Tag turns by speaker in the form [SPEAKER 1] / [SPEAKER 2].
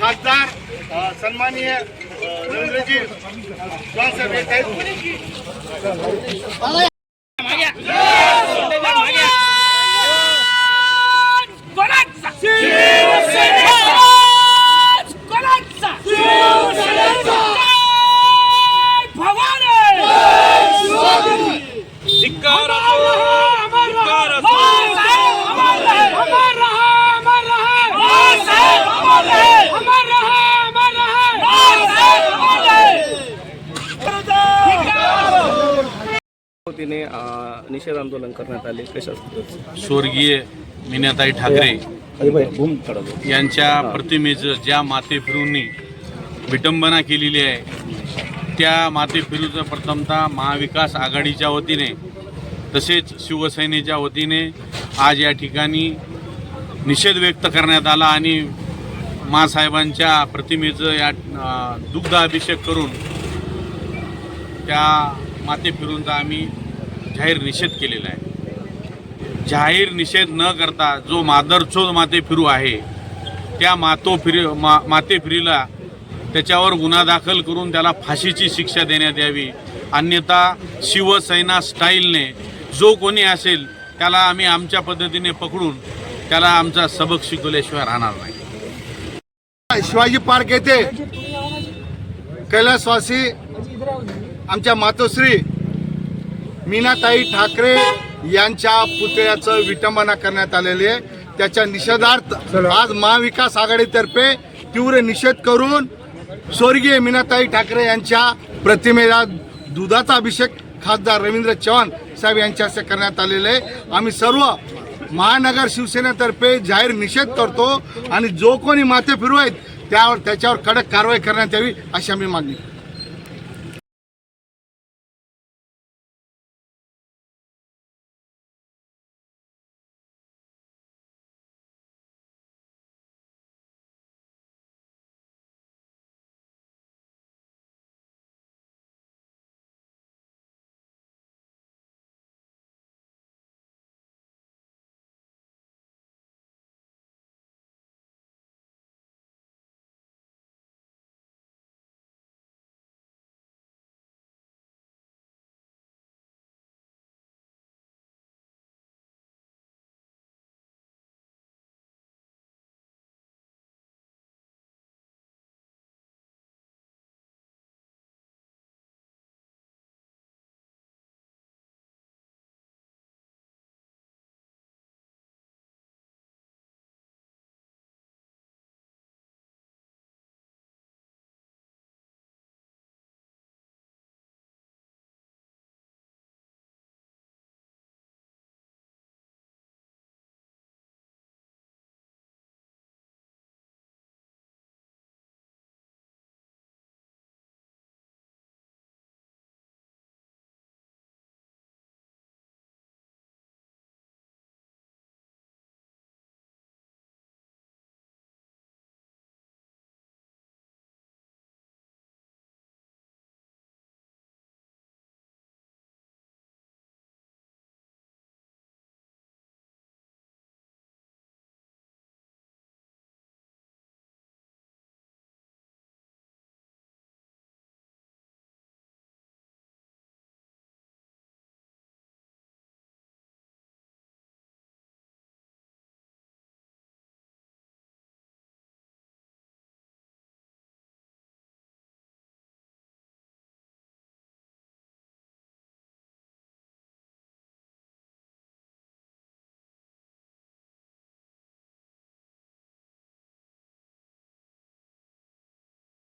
[SPEAKER 1] खासदार सन्माननीय अ, रवींद्रजी
[SPEAKER 2] निषेध आंदोलन करण्यात आले. कशा
[SPEAKER 3] स्वर्गीय मीनाताई ठाकरे यांच्या प्रतिमेचं ज्या माते फिरूंनी विटंबना केलेली आहे त्या माते फिरूचं प्रथमतः महाविकास आघाडीच्या वतीने तसेच शिवसेनेच्या वतीने आज या ठिकाणी निषेध व्यक्त करण्यात आला आणि मासाहेबांच्या प्रतिमेचं या अ, दुग्ध अभिषेक करून त्या माते फिरूंचा आम्ही जाहीर निषेध केलेला आहे. जाहीर निषेध न करता जो मादरचोद माते फिरू आहे त्या मातो फिरी मा माते फिरीला त्याच्यावर गुन्हा दाखल करून त्याला फाशीची शिक्षा देण्यात यावी. अन्यथा शिवसेना स्टाईलने जो कोणी असेल त्याला आम्ही आमच्या पद्धतीने पकडून त्याला आमचा सबक शिकवल्याशिवाय राहणार नाही.
[SPEAKER 1] शिवाजी पार्क येथे कैलासवासी आमच्या मातोश्री मीनाताई ठाकरे यांच्या पुतळ्याचं विटंबना करण्यात आलेली आहे. त्याच्या निषेधार्थ आज महाविकास आघाडीतर्फे तीव्र निषेध करून स्वर्गीय मीनाताई ठाकरे यांच्या प्रतिमेला दुधाचा अभिषेक खासदार रवींद्र चव्हाण साहेब यांच्या हस्ते करण्यात आलेले आहे. आम्ही सर्व महानगर शिवसेनेतर्फे जाहीर निषेध करतो आणि जो कोणी माथे फिरू आहेत त्यावर त्याच्यावर कडक कारवाई करण्यात यावी अशी आम्ही मागणी.